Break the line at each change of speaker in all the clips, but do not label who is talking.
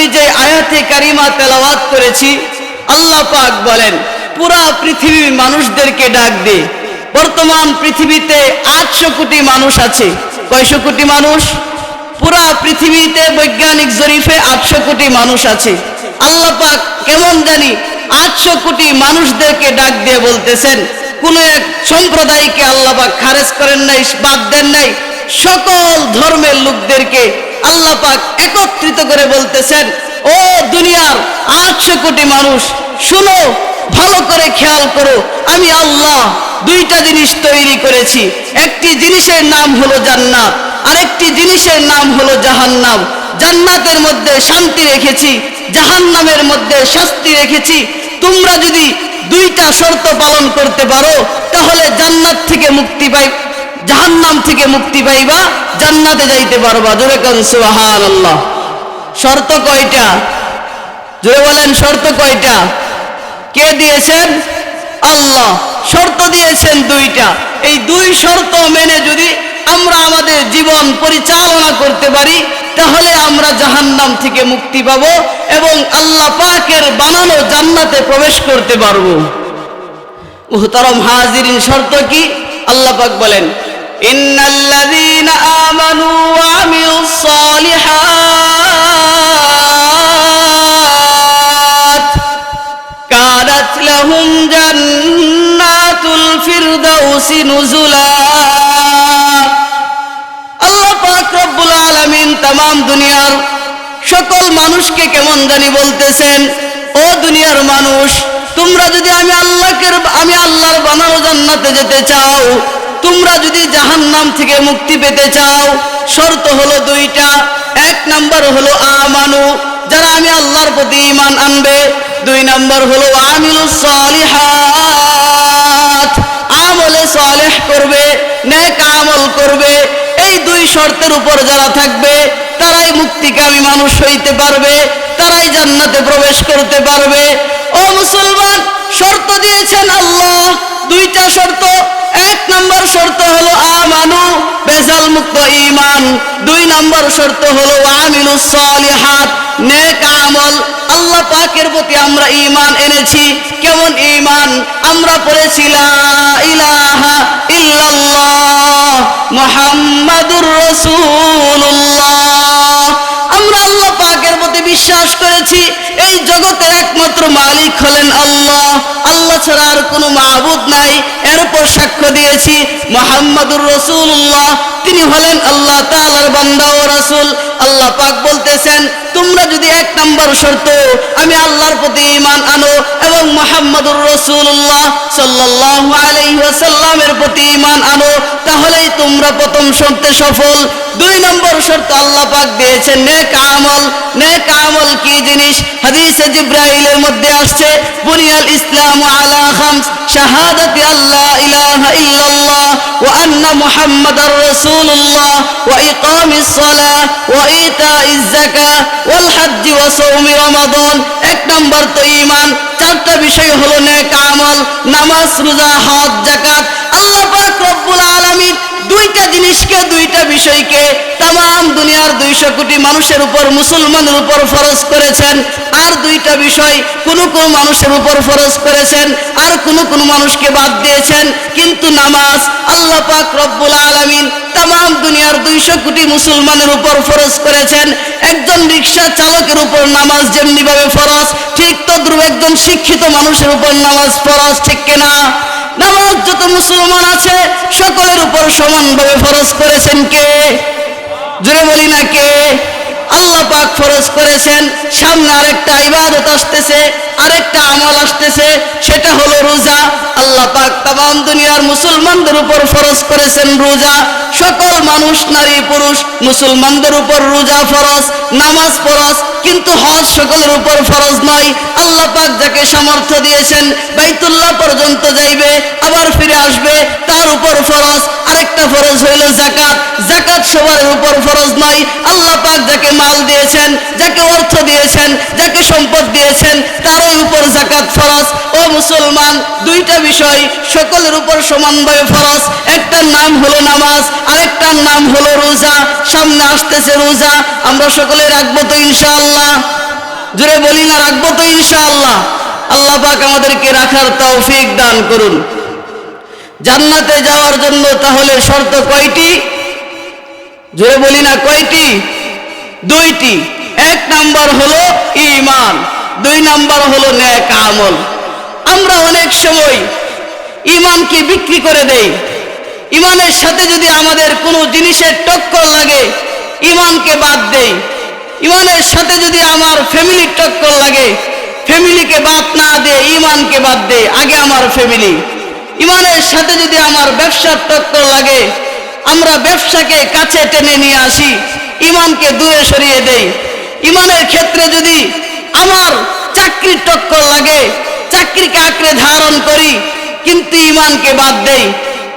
আমি যে আয়াতে কারিমা তেলাওয়াত করেছি, আল্লাহ পাক বলেন, পুরা পৃথিবীর মানুষদেরকে ডাক দে। বর্তমান পৃথিবীতে আটশো কোটি মানুষ আছে। কয়শো কোটি মানুষ? পুরা পৃথিবীতে বৈজ্ঞানিক জরিফে আটশো কোটি মানুষ আছে। আল্লাহ পাক কেমন জানি আটশো কোটি মানুষদেরকে ডাক দিয়ে বলতেছেন, কোন এক সম্প্রদায়কে আল্লাহ পাক খারেজ করেন নাই, বাদ দেন নাই। সকল ধর্মের লোকদেরকে আল্লাহ পাক একত্রিত করে বলতেছেন, ও দুনিয়ার আটশো কোটি মানুষ, শুনো, ভালো করে খেয়াল করো, আমি আল্লাহ দুইটা জিনিস তৈরি করেছি। একটি জিনিসের নাম হলো জান্নাত, আরেকটি জিনিসের নাম হলো জাহান্নাম। জান্নাতের মধ্যে শান্তি রেখেছি, জাহান্নামের মধ্যে শাস্তি রেখেছি। তোমরা যদি দুইটা শর্ত পালন করতে পারো, তাহলে জান্নাত থেকে মুক্তি পাই। জাহান্নাম থেকে মুক্তি পাইবা, জান্নাতে যাইতে পারবা। জোরে কান আল্লাহ শর্ত কয়টা? জোরে বলেন, শর্ত কয়টা? কে দিয়েছেন? আল্লাহ। শর্ত দিয়েছেন দুইটা। এই দুই শর্ত মেনে যদি আমরা আমাদের জীবন পরিচালনা করতে পারি, তাহলে আমরা জাহান্নাম থেকে মুক্তি পাব এবং আল্লাহ পাকের বানানো জান্নাতে প্রবেশ করতে পারব। মুহতারম হাজিরিন শর্ত কি? আল্লাহ পাক বলেন ইন্নাল্লাযীনা আমানু ওয়া আমিলুস সালিহাত কানাত লাহুম জান্নাতুল ফিরদাউসি নুজুলা। আল্লাহ পাক রব্বুল আলামিন তাম দুনিয়ার সকল মানুষকে কেমন জানি বলতেছেন, ও দুনিয়ার মানুষ, তোমরা যদি আমি আল্লাহকে, আমি আল্লাহর বানানো জান্নাতে যেতে চাও তোমরা যদি জাহান্নাম থেকে মুক্তি পেতে চাও, শর্ত হলো দুইটা। এক নাম্বার হলো আমানু, যারা আমি আল্লাহর প্রতি ঈমান আনবে। দুই নাম্বার হলো আমিলুস সালিহাত, আমলে সালেহ করবে, নেক আমল করবে। এই দুই শর্তের উপর যারা থাকবে, তারাই মুক্তিকামী মানুষ হইতে পারবে, তারাই জান্নাতে প্রবেশ করতে পারবে। ও মুসলমান শর্ত দিয়েছেন আল্লাহ। দুইটা শর্ত। এক নম্বর শর্ত হলো আমানু, বেজাল মুক্ত ঈমান। দুই নম্বর শর্ত হলো আমিলুস সালিহাত, নেক আমল। আল্লাহ পাকের প্রতি আমরা ঈমান এনেছি। কেমন ইমান আমরা পড়েছি, লা ইলাহা ইল্লাল্লাহ মুহাম্মাদুর রাসূলুল্লাহ। আমরা আল্লাহ পাকের প্রতি বিশ্বাস করেছি। এই জগতের একমাত্র মালিক হলেন আল্লাহ। ছাড়া আর কোনো মাহবুদ নাই। এরপর সাক্ষ্য দিয়েছি মোহাম্মদুর রসুল্লাহ তিনি হলেন আল্লাহ তালার বান্দা ও রসুল। আল্লাহ পাক বলতেছেন, তোমরা যদি এক নম্বর শর্ত, আমি আল্লাহর প্রতি ইমান আনো এবং মোহাম্মদুর রসুল্লাহ সাল্লাল্লাহু আলাইহি ওয়াসাল্লামের প্রতি ঈমান আনো, তাহলেই তোমরা প্রথম শর্তে সফল। দুই নম্বর শর্ত আল্লাহ পাক দিয়েছেন, নেক আমল। নেক আমল কি জিনিস? হাদিসে জিব্রাইলের মধ্যে আসছে, বুনিয়াল ইসলাম আলা খামস, শাহাদাতি আল্লাহ ইলাহা ইল্লাল্লাহ, ওয়া আন্না মুহাম্মাদার রাসূলুল্লাহ, ওয়া ইকামিস সালাহ, ওয়া ইতাইজ যাকাহ, ওয়াল হজ্জ সাওমি রমাদান, এক নম্বর তো ঈমান, চারটা বিষয় হলো নেক আমল, নামাজ, রোজা, হজ, যাকাত। আল্লাহ পাক রব্বুল আলামিন দুইটা জিনিসকে, দুইটা বিষয়কে তাম দুনিয়ার দুইশো কোটি মানুষের উপর, মুসলমানের উপর ফরজ করেছেন। আর দুইটা বিষয় কোন কোন মানুষের উপর ফরজ করেছেন, আর কোন কোন মানুষকে বাদ দিয়েছেন। কিন্তু নামাজ আল্লাহ পাক রব্বুল আলামিন তাম দুনিয়ার দুইশো কোটি মুসলমানের উপর ফরজ করেছেন। একজন রিক্সা চালকের উপর নামাজ যেমনি ভাবে ফরজ, ঠিক তদ্রুপ একজন শিক্ষিত মানুষের উপর নামাজ ফরজ, ঠিক কিনা? নামাজ যত মুসলমান আছে, সকলের উপর সমানভাবে ফরজ করেছেন কে? জোরে বলি না কে? আল্লাহ পাক ফরজ করেছেন, সামনে আরেকটা ইবাদত আসতেছে আরেকটা আমল আসতেছে, সেটা হলো রোজা। আল্লাহ পাক তাম দুনিয়ার মুসলমানদের উপর ফরজ করেছেন রোজা। সকল মানুষ, নারী, পুরুষ, মুসলমানদের উপর রোজা ফরজ, নামাজ ফরজ, কিন্তু হজ সকলের উপর ফরজ নয়। আল্লাহ পাক যাকে সামর্থ্য দিয়েছেন, বাইতুল্লাহ পর্যন্ত যাইবে, আবার ফিরে আসবে, তার উপর ফরজ। আরেকটা ফরজ হইল জাকাত জাকাত সবার উপর ফরজ নয়। আল্লাহ পাক যাকে মাল দিয়েছেন, যাকে অর্থ দিয়েছেন, যাকে সম্পদ দিয়েছেন তারই উপর জাকাত ফরজ। ও মুসলমান, দুইটা বিষয়, সকলের উপর ফরজ। একটার নাম হলো নামাজ, আরেকটার নাম হলো রোজা। সামনে আসতেছে রোজা, আমরা সকলে রাখব তো ইনশাআল্লাহ। জুড়ে বলি না, রাখব তো ইনশাআল্লাহ। আল্লাহ পাক আমাদেরকে রাখার তৌফিক দান করুন। জান্নাতে যাওয়ার জন্য তাহলে শর্ত কয়টি? জোরে বলি না, কয়টি? দুইটি। এক নাম্বার হলো ঈমান। দুই নাম্বার হলো ন্যাক আমল। আমরা অনেক সময় ইমানকে বিক্রি করে দেই। ইমানের সাথে যদি আমাদের কোনো জিনিসের টক্কর লাগে, ইমানকে বাদ দেই। ইমানের সাথে যদি আমার ফ্যামিলির টক্কর লাগে, ফ্যামিলিকে বাদ না দে ইমানকে বাদ দে আগে আমার ফ্যামিলি। ইমানের সাথে যদি আমার ব্যবসার টক্কর লাগে, আমরা ব্যবসাকে কাছে টেনে নিয়ে আসি, ইমানকে দূরে সরিয়ে দেই। ইমানের ক্ষেত্রে যদি আমার চাকরির টক্কর লাগে, চাকরিকে আঁকড়ে ধারণ করি, কিন্তু ইমানকে বাদ দেই।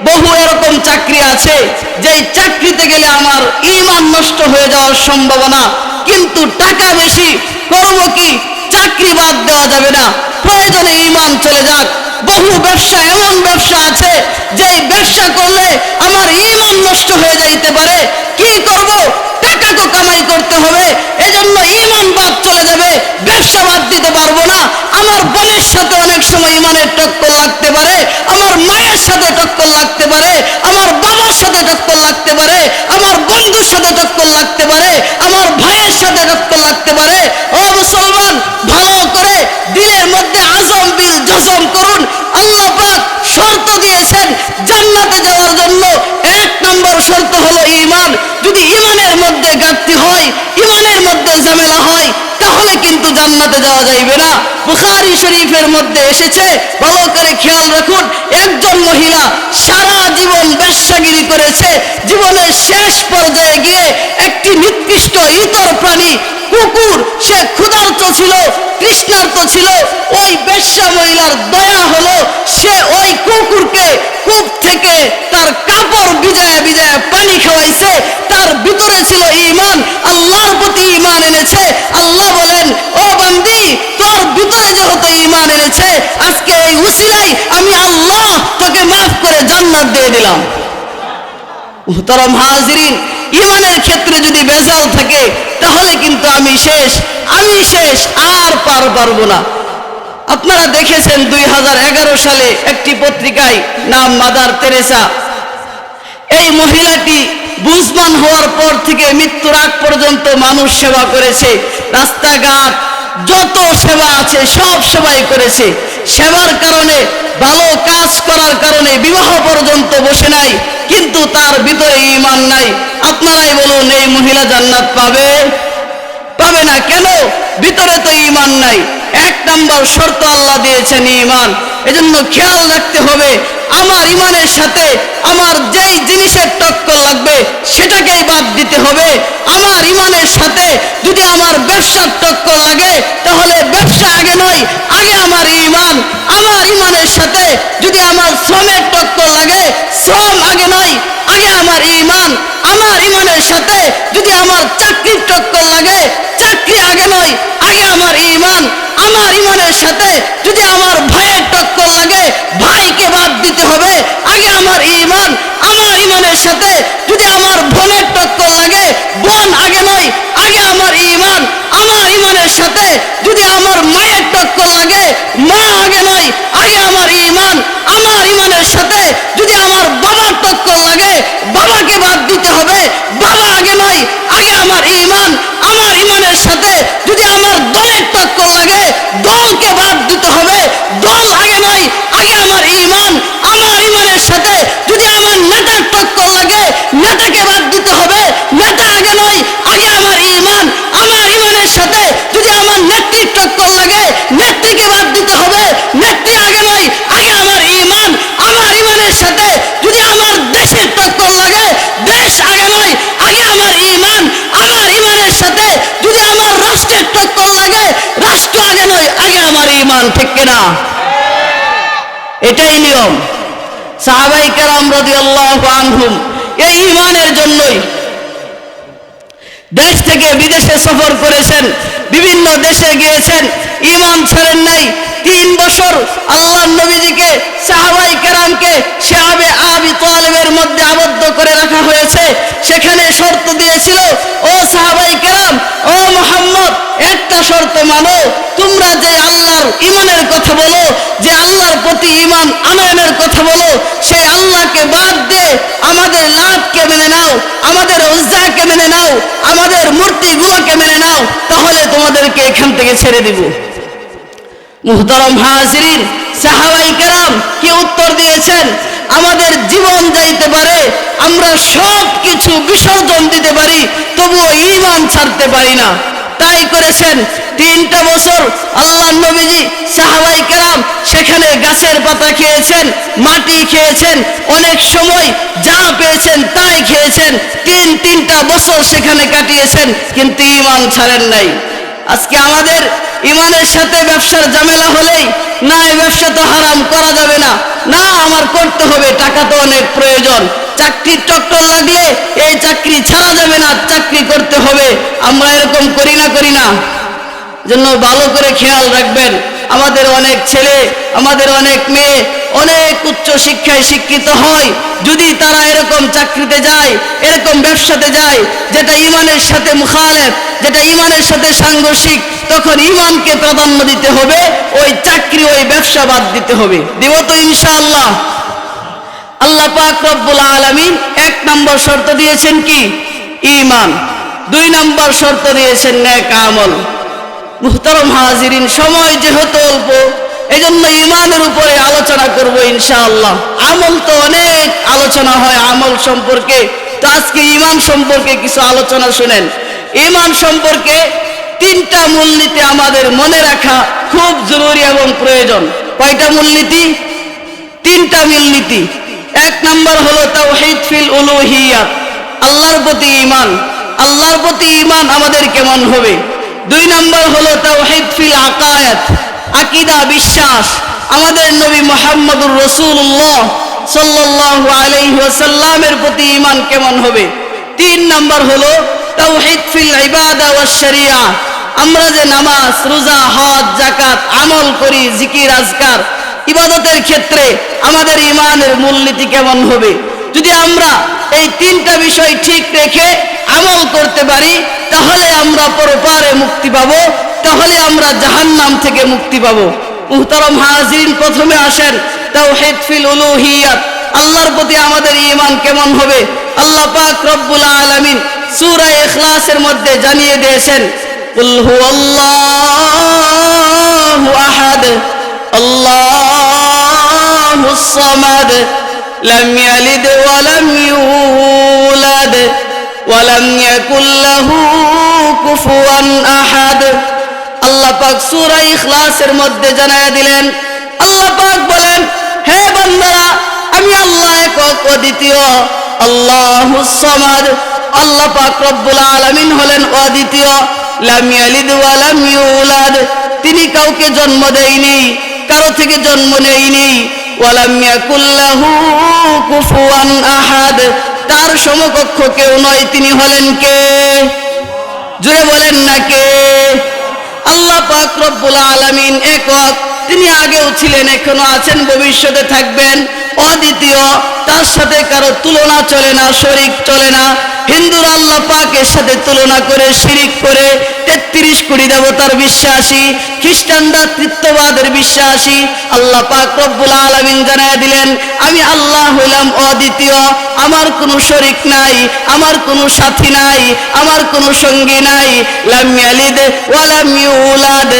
বহু এরকম চাকরি আছে, যেই চাকরিতে গেলে আমার ইমান নষ্ট হয়ে যাওয়ার সম্ভাবনা, কিন্তু টাকা বেশি, করব কি? চাকরি বাদ দেওয়া যাবে না। প্রয়োজনে ইমান চলে যাক। বহু ব্যবসা, এমন ব্যবসা আছে যে ব্যবসা করলে আমার ইমান নষ্ট হয়ে যাইতে পারে। কি করব? টাকা তো কামাই করতে হবে, এজন্য ইমান বাদ চলে যাবে, ব্যবসা বাদ দিতে পারব না। আমার বোনের সাথে অনেক সময় ইমানের টক্কর লাগতে পারে, আমার মায়ের সাথে টক্কর লাগতে পারে, আমার বাবার সাথে টক্কর লাগতে পারে, আমার বন্ধুর সাথে টক্কর লাগতে পারে, আমার ভাইয়ের সাথে টক্কর লাগতে পারে। ও মুসলমান, ভালো করে দিলের মধ্যে আজম বিল জসম করুন আল্লাহ পাক শর্ত দিয়েছেন জান্নাতে যাওয়ার জন্য এক নম্বর শর্ত হলো ঈমান যদি ঈমানের হয়, ইমানের মধ্যে ঝামেলা হয়, তাহলে কিন্তু জান্নাতে যাওয়া যাইবে না। বুখারি শরীফের মধ্যে এসেছে ভালো করে খেয়াল রাখুন, একজন মহিলা সারা জীবন ব্যবসাগিরি করেছে, জীবনের শেষ পর্যায়ে গিয়ে একটি নির্দিষ্ট ইতর প্রাণী কুকুর, সে ক্ষুধার্ত ছিল তৃষ্ণার্ত ছিল, ওই বেশ্যা মহিলার দয়া হলো সে ওই কুকুরকে কূপ থেকে তার কাপড় ভিজায় ভিজায় পানি খাওয়াইছে। তার ভিতরে ছিল ইমান আল্লাহর প্রতি ইমান এনেছে। আল্লাহ বলেন, ও বান্দি, তোর ভিতরে যেহেতু ইমান এনেছে, আজকে এই উসিলাই আমি আল্লাহ তোকে মাফ করে জান্নাত দিয়ে দিলাম। মুহতারাম হাজিরিন ইমানের ক্ষেত্রে যদি বেজাল থাকে, তাহলে কিন্তু আমি শেষ আমি শেষ, আর পার পারব না। আপনারা দেখেছেন দুই হাজার এগারো সালে একটি পত্রিকায় নাম মাদার তেরেসা এই মহিলাটি বুঝমান হওয়ার পর থেকে মৃত্যুর আগ পর্যন্ত মানুষ সেবা করেছে, রাস্তাঘাট, যত সেবা আছে, সব সেবাই করেছে। সেবার কারণে, ভালো কাজ করার কারণে বিবাহ পর্যন্ত বসে নাই। তার ভিতরে ইমান নাই। আপনারাই বলুন, এই মহিলা জান্নাত পাবে? পাবে না কেন? ভিতরে তো ইমান নাই। এক নম্বর শর্ত আল্লাহ দিয়েছেন ইমান এজন্য খেয়াল রাখতে হবে, আমার ইমানের সাথে আমার যেই জিনিসের টক্কর লাগবে, সেটাকেই বাদ দিতে হবে। আমার ইমানের সাথে যদি আমার ব্যবসার টক্কর লাগে, তাহলে ব্যবসা আগে নয়, আগে আমার ইমান আমার ইমানের সাথে যদি আমার শ্রমের টক্কর লাগে শ্রম আগে নয় আগে আমার ইমান আমার ইমানের সাথে যদি আমার চাকরির টক্কর লাগে, চাকরি আগে নয়, আগে আমার ইমান আমার ইমানের সাথে যদি আমার ভাইয়ের টক্কর লাগে, ভাইকে বাদ দিতে হবে, আগে আমার ইমান আমার ইমানের সাথে যদি আমার বোনের টক্কর লাগে, বোন আগে নয়, আগে আমার ইমান আমার ইমানের সাথে যদি আমার মায়ের টক্কর লাগে, মা আগে নয়, আগে আমার ইমান আমার ইমানের সাথে যদি আমার বাবার টক্কর লাগে বাবাকে বাদ দিতে হবে বাবা আগে নয় আগে আমার ইমান আমার ইমানের সাথে যদি আমার দলের টক্কর লাগে, দলকে বাদ দিতে হবে, দল আগে নয় আগে আমার ইমান আমার ইমানের সাথে যদি আমার নেতার টক্কর লাগে, নেতাকে বাদ দিতে হবে, নেতা আগে নয় আগে আমার ইমান আমার ইমানের সাথে যদি আমার নেত্রীর টক্কর লাগে, নেত্রীকে বাদ দিতে হবে, নেত্রী আগে নয় আগে আমার ইমান আমার ইমানের সাথে যদি আমার দেশের টক্কর লাগে দেশ আগে নয় আগে আমার ইমান আমার ইমানের সাথে যদি আমার রাষ্ট্রের টক্কর লাগে, রাষ্ট্র আগে নয়, আগে আমার ইমান ঠিক কিনা? এটাই নিয়ম। সাহাবাই কেরাম রাদিয়াল্লাহু আনহুম, এই ইমানের জন্যই দেশ থেকে বিদেশে সফর করেছেন, বিভিন্ন দেশে গিয়েছেন ইমান ছাড়েন নাই তিন বছর আল্লাহ নবীজিকে সাহাবাই কেরামকে সাহাবে আবি তোয়ালেবের মধ্যে আবদ্ধ করে রাখা হয়েছে। সেখানে শর্ত দিয়েছিল, ও সাহাবাই কেরাম, ও মোহাম্মদ, একটা শর্ত মানো, তোমরা যে আল্লাহর ইমানের কথা বলো, যে আল্লাহর প্রতি ইমান আনয়নের কথা বলো, সেই আল্লাহকে বাদ দে আমাদের লাভকে মেনে নাও, আমাদের উজ্জাকে মেনে নাও, আমাদের মূর্তিগুলোকে মেনে নাও, তাহলে তোমাদেরকে এখান থেকে ছেড়ে দিব। মুহতারম হাজরিন সাহাবাই কেরাম কি উত্তর দিয়েছেন? আমাদের জীবন যাইতে পারে, আমরা সব কিছু বিসর্জন দিতে পারি, তবুও ইমান ছাড়তে পারি না। তাই করেছেন তিনটা বছর আল্লাহ নবীজি, সাহাবাই কেরাম সেখানে গাছের পাতা খেয়েছেন, মাটি খেয়েছেন, অনেক সময় যা পেয়েছেন তাই খেয়েছেন, তিন তিনটা বছর সেখানে কাটিয়েছেন, কিন্তু ইমান ছাড়েন নাই। আজকে আমাদের ইমানের সাথে ব্যবসার ঝামেলা হলেই, না, এই ব্যবসা তো হারাম, করা যাবে না। না, আমার করতে হবে, টাকা তো অনেক প্রয়োজন। চাকরির চক্কর লাগলে এই চাকরি ছাড়া যাবে না, চাকরি করতে হবে। আমরা এরকম করি না করি না। জন্য ভালো করে খেয়াল রাখবেন। আমাদের অনেক ছেলে, আমাদের অনেক মেয়ে অনেক উচ্চ শিক্ষায় শিক্ষিত হয়। যদি তারা এরকম চাকরিতে যায়, এরকম ব্যবসাতে যায়, যেটা ইমানের সাথে মুখালেফ, যেটা ইমানের সাথে সাংঘর্ষিক, তখন ইমানকে প্রাধান্য দিতে হবে, ওই চাকরি, ওই ব্যবসা বাদ দিতে হবে। দিব তো ইনশাআল্লাহ। আল্লাহ পাক রব্বুল আলামিন এক নম্বর শর্ত দিয়েছেন কি? ইমান দুই নম্বর শর্ত দিয়েছেন নেক আমল। মুহতারম হাজিরিন, সময় যেহেতু অল্প এই জন্য ইমানের উপরে আলোচনা করব ইনশাআল্লাহ। আমল তো অনেক আলোচনা হয় আমল সম্পর্কে। তো আজকে ইমান সম্পর্কে কিছু আলোচনা শুনেন। ইমান সম্পর্কে তিনটা মূলনীতি আমাদের মনে রাখা খুব জরুরি এবং প্রয়োজন। কয়টা মূলনীতি? তিনটা মূলনীতি। এক নম্বর হলো তাওহীদ ফিল উলুহিয়াত আল্লাহর প্রতি ঈমান। আল্লাহর প্রতি ঈমান আমাদের কেমন হবে? দুই নম্বর হলো তাওহীদ ফিল আকায়াত। আকীদা, বিশ্বাস। আমাদের নবী মোহাম্মদুর রসুল্লাহ সাল্লাল্লাহু আলাইহি ওয়াসাল্লামের প্রতি ইমান কেমন হবে? তিন নম্বর হলো তাওহীদ আমরা যে নামাজ, রোজা, হজ জাকাত আমল করি, জিকির, আজকার, ইবাদতের ক্ষেত্রে আমাদের ইমানের মূলনীতি কেমন হবে? যদি আমরা এই তিনটা বিষয় ঠিক রেখে আমল করতে পারি, তাহলে আমরা পরপারে মুক্তি পাবো। তাহলে আমরা জাহান্নাম থেকে মুক্তি পাবো। মুহতারম হাজিরিন প্রথমে আসেন তাও ফিল উলুহিয়াত আল্লাহর প্রতি আমাদের ইমান কেমন হবে? আল্লাহ পাক রব্বুল আলামিন সূরা ইখলাসের মধ্যে জানিয়ে দিয়েছেন, কুল হুয়াল্লাহু আহাদ আল্লাহুস সামাদ, লাম ইয়ালিদ ওয়া লাম ইউলাদ, ওয়া লাম ইয়াকুল লাহু কুফুয়ান আহাদ। আল্লাহ পাক সূরা ইখলাসের মধ্যে জানায়া দিলেন। আল্লাহ পাক বলেন, হে বান্দারা, আমি আল্লাহ একক অদ্বিতীয়। আল্লাহুস সামাদ। আল্লাহ পাক রব্বুল আলামিন হলেন অদ্বিতীয়। লাম ইয়ালিদ ওয়া লাম ইউলাদ। তিনি কাউকে জন্ম দেয়নি, কারও থেকে জন্ম নেয়নি। ওয়ালাম ইয়াকুল লাহু কুফুয়ান আহাদ। তার সমকক্ষ কেউ নয়, তিনি হলেন কে? জুড়ে বলেন না কে? আল্লাহ পাক রব্বুল আলামিন একক তিনি আগেও ছিলেন, এখনও আছেন, ভবিষ্যতে থাকবেন। অদ্বিতীয়, তার সাথে কারও তুলনা চলে না, শরিক চলে না। হিন্দুর আল্লাহ পাকের সাথে তুলনা করে, শিরিক করে, তেত্রিশ কোটি দেবতার বিশ্বাসী, খ্রিস্টানরা তৃত্ববাদের বিশ্বাসী, আল্লাহ পাক রব্বুল আলামিন জানায় দিলেন, আমি আল্লাহ হইলাম অদ্বিতীয়, আমার কোনো শরিক নাই, আমার কোনো সাথী নাই, আমার কোনো সঙ্গী নাই, লাম ইয়ালিদ ওয়া ইউলাদ।